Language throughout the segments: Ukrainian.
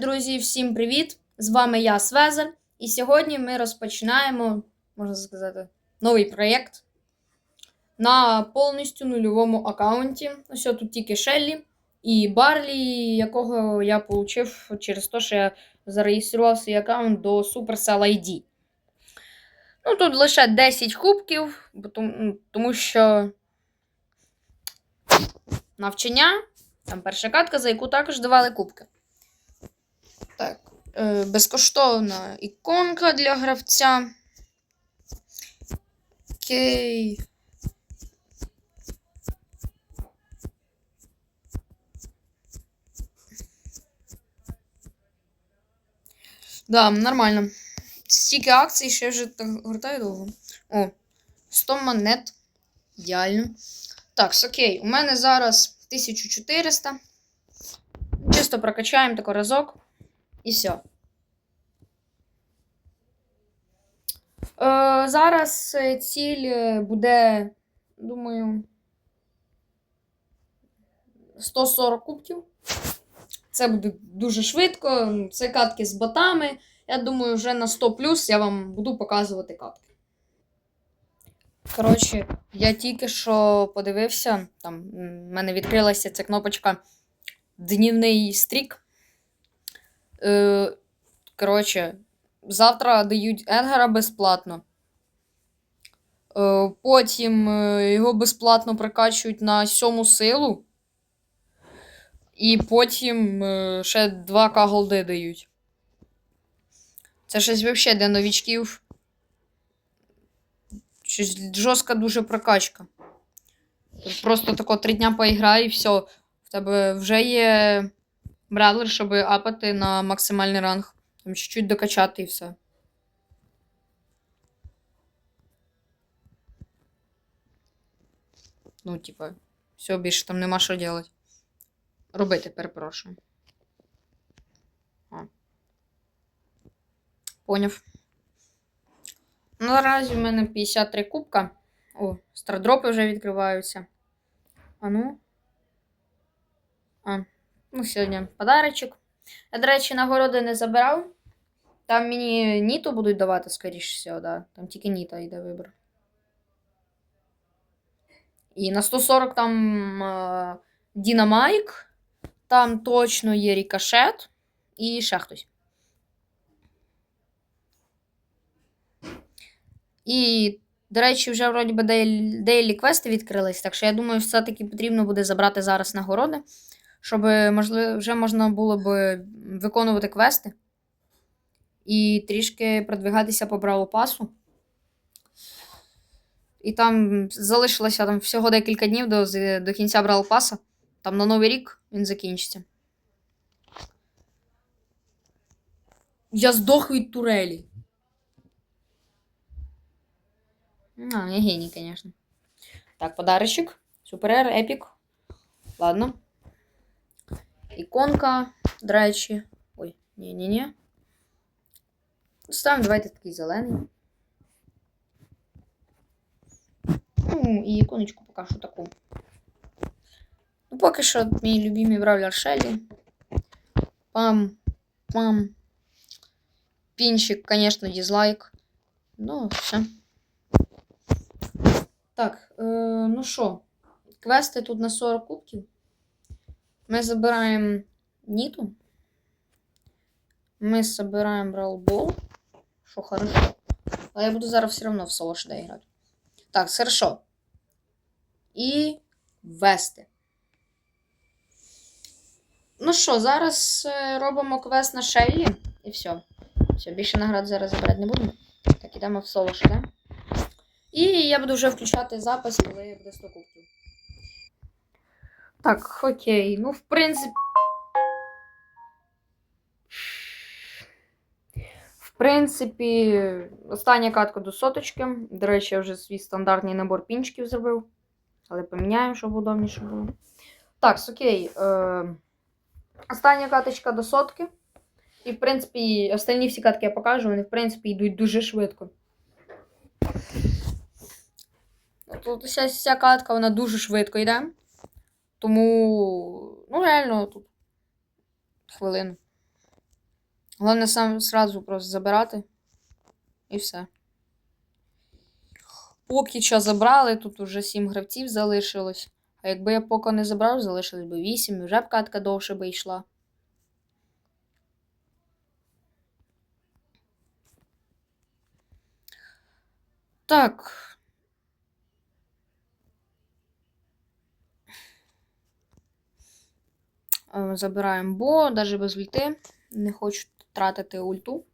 Друзі, всім привіт! З вами я, Свезер, і сьогодні ми розпочинаємо, можна сказати, новий проєкт на повністю нульовому аккаунті. Ось тут тільки Шеллі і Барлі, якого я отримав через те, що я зареєстрував свій аккаунт до Supercell ID. Ну, тут лише 10 кубків, тому що навчання, там перша катка, за яку також давали кубки. Е, безкоштовна іконка для гравця. Окей. Да, нормально. Стільки акцій, що вже так гортаю довго. О, 100 монет. Ідеально. Так, окей. У мене зараз 1400. Чисто прокачаємо тако разок. І все. Е, зараз е, ціль е, буде, думаю, 140 кубків. Це буде дуже швидко. Це катки з ботами. Я думаю, вже на 100 плюс я вам буду показувати катки. Коротше, я тільки що подивився, там в мене відкрилася ця кнопочка Днівний стрік. Е, Коротше, завтра дають Едгара безплатно. Е, Потім е, його безплатно прокачують на сьому силу. І потім е, ще 2К голди дають. Це щось взагалі для новічків. Щось жорстка дуже прокачка. Просто тако три дня поіграй і все. В тебе вже є брадлер, щоб апати на максимальний ранг. Там чуть-чуть докачати і все. Ну, типа, все, більше там нема що робити. Робити, перепрошую. О. Поняв. Наразі в мене 53 кубка. О, стардропи вже відкриваються. А ну. А, ну, сьогодні подарочок. Я, до речі, нагороди не забирав. Там мені Ніту будуть давати, скоріш всього, да. Там тільки Ніта йде вибір. І на 140 там е, Дінамайк. Там точно є рікошет і ще хтось. І, до речі, вже вроді би дейлі квести відкрились, так що я думаю, все-таки потрібно буде забрати зараз нагороди, щоб можливо, вже можна було б виконувати квести і трішки продвигатися по браву пасу. І там залишилося там всього декілька днів до до кінця Брал паса. Там на Новий рік він закінчиться. Я здох від турелі. А, я гений, конечно. Так, подарочек. Супер епік. Ладно. Іконка, до речі. Ой, ні-ні-ні. Ставимо, давайте такий зелений. Ну, і іконочку поки що таку. Ну, поки що мій любимий бравлер Шеллі. Пам, пам. Пінчик, конечно, дизлайк. Ну, все. Так, е, ну що, квести тут на 40 кубків. Ми забираємо Ніту. Ми забираємо Ролбол. Що хорошо. Але я буду зараз все одно в соло шде грати. Так, хорошо. І вести. Ну що, зараз е, робимо квест на Шеллі і все. Все, більше наград зараз забирати не будемо. Так, ідемо в соло шде. І я буду вже включати запис, коли буде 100 кубків. Так, окей. Ну, в принципі. В принципі, остання катка до соточки. До речі, я вже свій стандартний набор пінчиків зробив. Але поміняємо, щоб удобніше було. Так, окей. Е, Остання каточка до сотки. І, в принципі, останні всі катки я покажу, вони, в принципі, йдуть дуже швидко. Тут вся, вся катка вона дуже швидко йде. Тому, ну, реально, тут хвилину. Головне сам сразу просто забирати. І все. Покіча забрали, тут уже 7 гравців залишилось. А якби я поки не забрав, залишилось би 8, і вже б катка довше би йшла. Так. Е, Забираємо бо, навіть без ульти. Не хочу тратити ульту.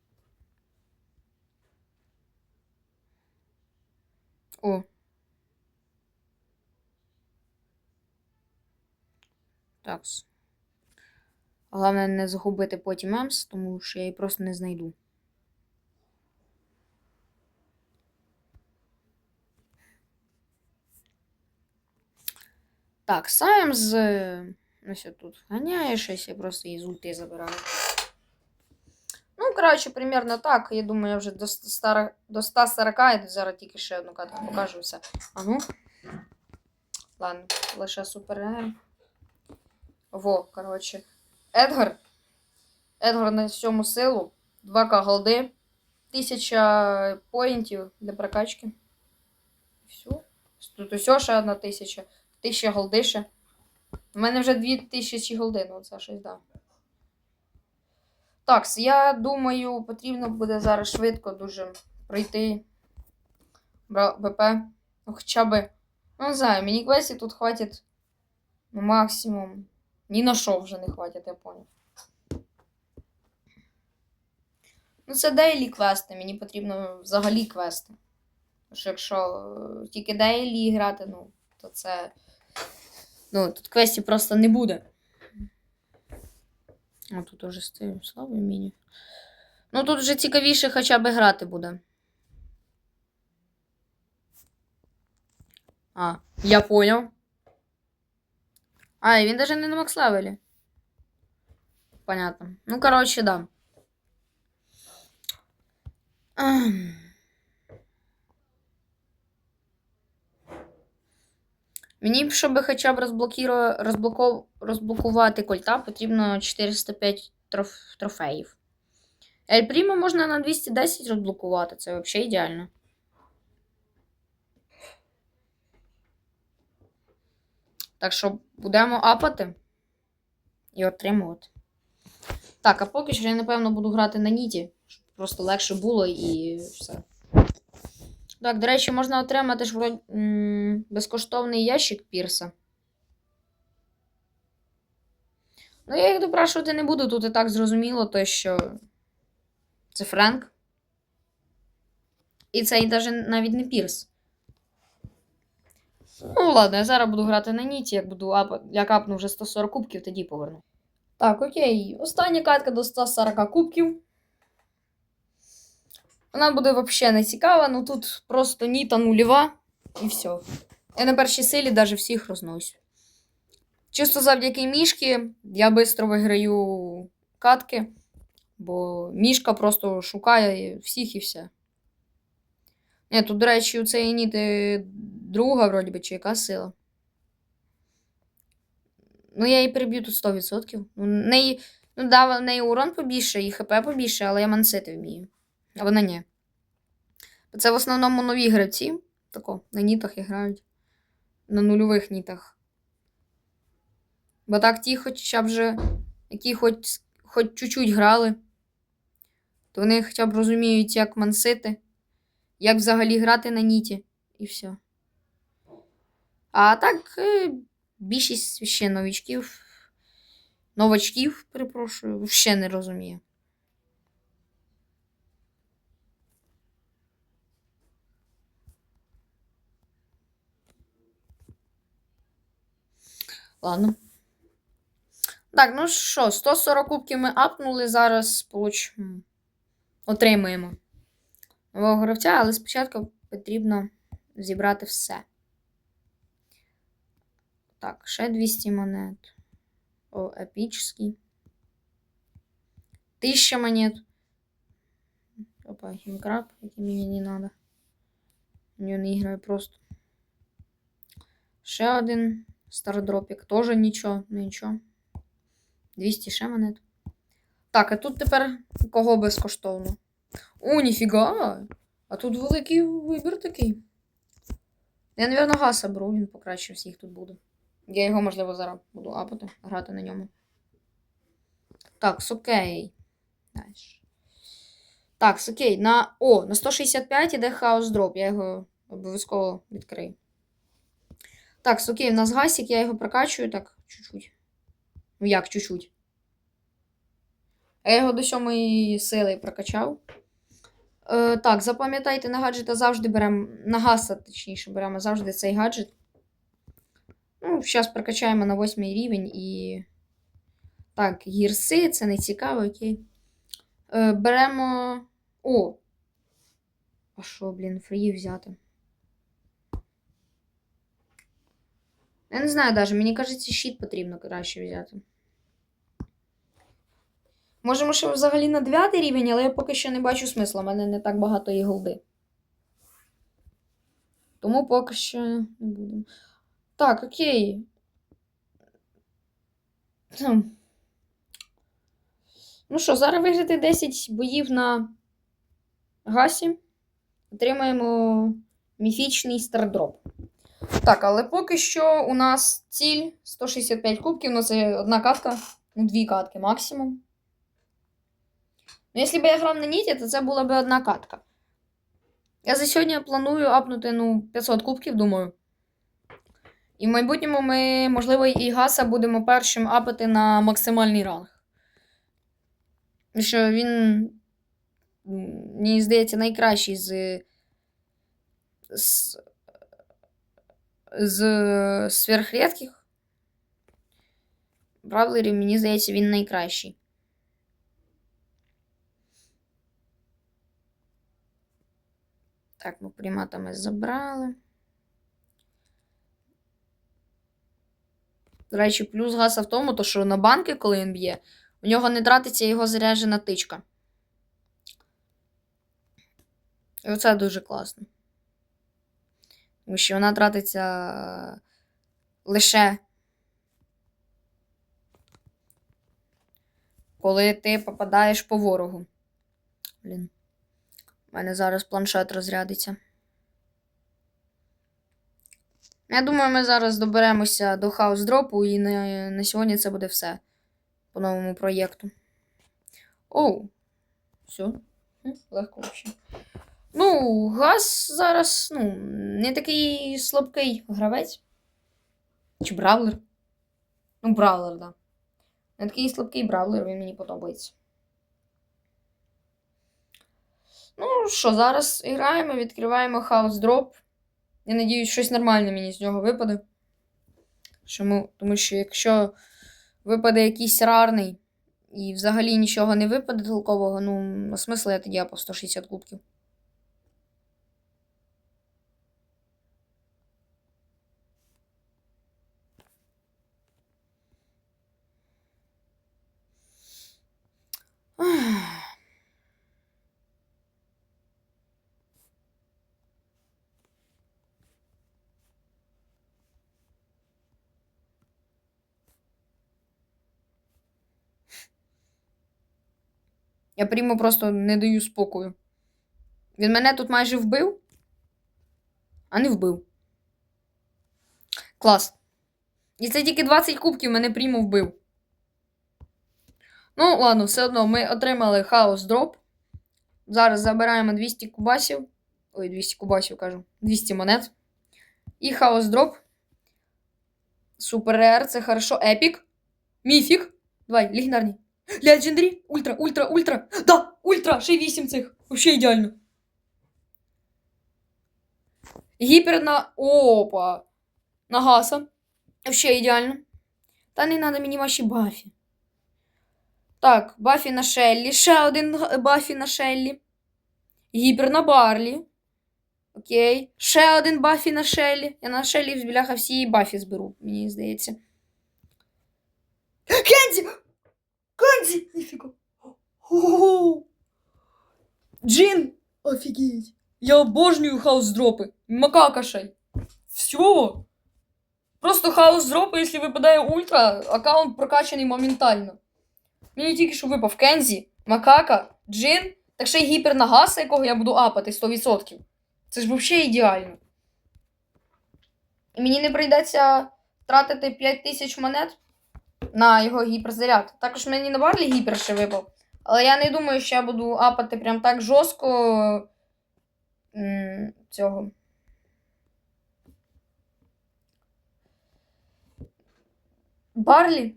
О. Так. Головне не загубити потім емс, тому що я її просто не знайду. Так, Сайм з. Ось тут ганяє щось, я просто її з ульти забираю. Ну, коротше, примерно так. Я думаю, я вже до 100, до 140, і зараз тільки ще одну катку покажу все. А ну. Ладно, лише супер. Во, коротше. Едгар. Едгар на всьому силу. 2к голди. 1000 поінтів для прокачки. Все. Тут усе ще одна тисяча. 1000 голди ще. У мене вже 2000 голди, ну це щось да. Так, я думаю, потрібно буде зараз швидко дуже пройти БП. Ну, хоча би. Ну, не знаю, міні-квесті тут хватить ну, максимум. Ні на що вже не хватить, я поняв. Ну, це дейлі квести, мені потрібно взагалі квести. Тому що якщо е, тільки дейлі грати, ну, то це. Ну, тут квестів просто не буде. А тут уже стою слабий міні. Ну тут вже цікавіше хоча б грати буде. А, я понял. А, і він даже не на макс левелі. Понятно. Ну, короче, да. Мені, б, щоб хоча б розблокувати кольта, потрібно 405 троф... трофеїв. Ель Прімо можна на 210 розблокувати, це взагалі ідеально. Так що будемо апати і отримувати. Так, а поки що я, напевно, буду грати на Ніті, щоб просто легше було і все. Так, до речі, можна отримати ж вроді, безкоштовний ящик Пірса. Ну, я їх допрашувати не буду, тут і так зрозуміло, то що це Френк. І це і навіть навіть не Пірс. Ну, ладно, я зараз буду грати на Ніті, як буду ап... як апну вже 140 кубків, тоді поверну. Так, окей. Остання катка до 140 кубків. Вона буде взагалі не цікава, ну тут просто ніта нульова і все. Я на першій силі навіть всіх розносю. Чисто завдяки мішки я швидко виграю катки, бо мішка просто шукає всіх і все. Ні, тут, до речі, у цієї ніти друга, вроді би, чи яка сила. Ну, я її переб'ю тут 100%. Ну, неї, ну да, в неї урон побільше і ХП побільше, але я мансити вмію. А вона ні. Це в основному нові гравці. Тако, на нітах і грають. На нульових нітах. Бо так ті, хоча б вже, які хоч, хоч чуть-чуть грали, то вони хоча б розуміють, як мансити, як взагалі грати на ніті, і все. А так, е, більшість ще новичків, новачків, перепрошую, ще не розуміє. Ладно. Так, ну що, 140 кубків ми апнули, зараз получ... отримаємо нового гравця, але спочатку потрібно зібрати все. Так, ще 200 монет. О, епічний. 1000 монет. Опа, хімкраб, який мені не треба. Мені не грає просто. Ще один стардропік. Тоже нічого, ну нічого. 200 ще монет. Так, а тут тепер кого безкоштовно? О, ніфіга! А тут великий вибір такий. Я, напевно, гаса беру, він покраще всіх тут буде. Я його, можливо, зараз буду апати, грати на ньому. Так, окей. Дальше. Так, окей. На. О, на 165 іде хаос дроп. Я його обов'язково відкрию. Так, окей, в нас гасик, я його прокачую так, чуть-чуть. Ну як, чуть-чуть. Я його до сьомої сили прокачав. Е, так, запам'ятайте, на гаджета завжди беремо. На гаса, точніше, беремо завжди цей гаджет. Ну, зараз прокачаємо на восьмий рівень і. Так, гірси, це не цікаво, окей. Е, беремо. О! А що, блін, фрії взяти? Я не знаю даже, мені кажеться, щит потрібно краще взяти. Можемо ще взагалі на 9 рівень, але я поки що не бачу смисла. У мене не так багато є голди. Тому поки що не будемо. Так, окей. Ну що, зараз виграти 10 боїв на гасі. Отримаємо міфічний стардроп. Так, але поки що у нас ціль 165 кубків, ну це одна катка, ну дві катки максимум. Ну, якщо б я грав на Ніті, то це була б одна катка. Я за сьогодні планую апнути ну, 500 кубків, думаю. І в майбутньому ми, можливо, і Гаса будемо першим апати на максимальний ранг. Що він, мені здається, найкращий з. з, з сверхрідких бравлерів, мені здається, він найкращий. Так, ну примата ми забрали. До речі, плюс гаса в тому, то що на банки, коли він б'є, у нього не тратиться його заряджена тичка. І оце дуже класно. Тому що вона тратиться лише. Коли ти попадаєш по ворогу. Блін. У мене зараз планшет розрядиться. Я думаю, ми зараз доберемося до хаус дропу, і на, на сьогодні це буде все по новому проєкту. Оу. Все. Легко взагалі. Ну, газ зараз, ну, не такий слабкий гравець. Чи бравлер? Ну, бравлер, так. Да. Не такий слабкий бравлер, він мені подобається. Ну що, зараз граємо, відкриваємо хаус дроп. Я надіюсь, щось нормальне мені з нього випаде. Чому? Тому що якщо випаде якийсь рарний і взагалі нічого не випаде толкового, ну, смисл я тоді по 160 кубків. Я прямо просто не даю спокою. Він мене тут майже вбив, а не вбив. Клас. І це тільки 20 кубків мене прямо вбив. Ну, ладно, все одно ми отримали хаос дроп. Зараз забираємо 200 кубасів. Ой, 200 кубасів кажу. 200 монет. І хаос дроп. Супер рер, це хорошо. Епік. Міфік. Давай, легендарний. Легендарі. Ультра, ультра, ультра. Да, ультра, ще 8 цих. Вообще ідеально. Гіпер на. Опа. На гаса. Вообще ідеально. Та не треба мені ваші бафі. Так, бафі на Шеллі. Ще один бафі на Шеллі. Гіпер на Барлі. Окей. Ще один бафі на Шеллі. Я на Шеллі бляха всі бафі зберу, мені здається. Кенді! О! Джин! Офігеть! Я обожнюю хаус дропи. макакашей. Все. Просто хаус дропи, якщо випадає ультра, аккаунт прокачаний моментально. Мені тільки що випав Кензі, Макака, Джин, так ще й гіпер Нагаса, якого я буду апати 100%. Це ж взагалі ідеально. І мені не прийдеться тратити 5 тисяч монет на його гіперзаряд. Також мені на Барлі гіпер ще випав. Але я не думаю, що я буду апати прям так жорстко цього. Барлі.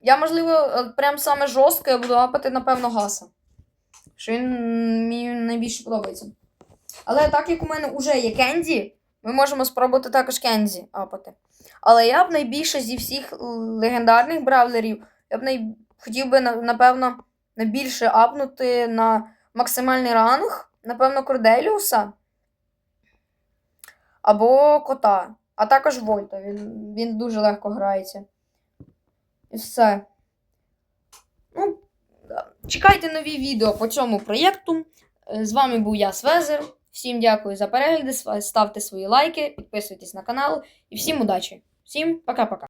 Я, можливо, е, прям саме жорстко я буду апати, напевно, гаса. Що він мені найбільше подобається. Але так як у мене вже є Кенді, ми можемо спробувати також Кензі апати. Але я б найбільше зі всіх легендарних бравлерів, я б най... хотів би, напевно, найбільше апнути на максимальний ранг, напевно, Корделіуса або кота, а також Вольта. Він, він дуже легко грається. І все. Ну, чекайте нові відео по цьому проєкту. З вами був я, Свезер. Всім дякую за перегляди. Ставте свої лайки, підписуйтесь на канал і всім удачі. Всім пока-пока.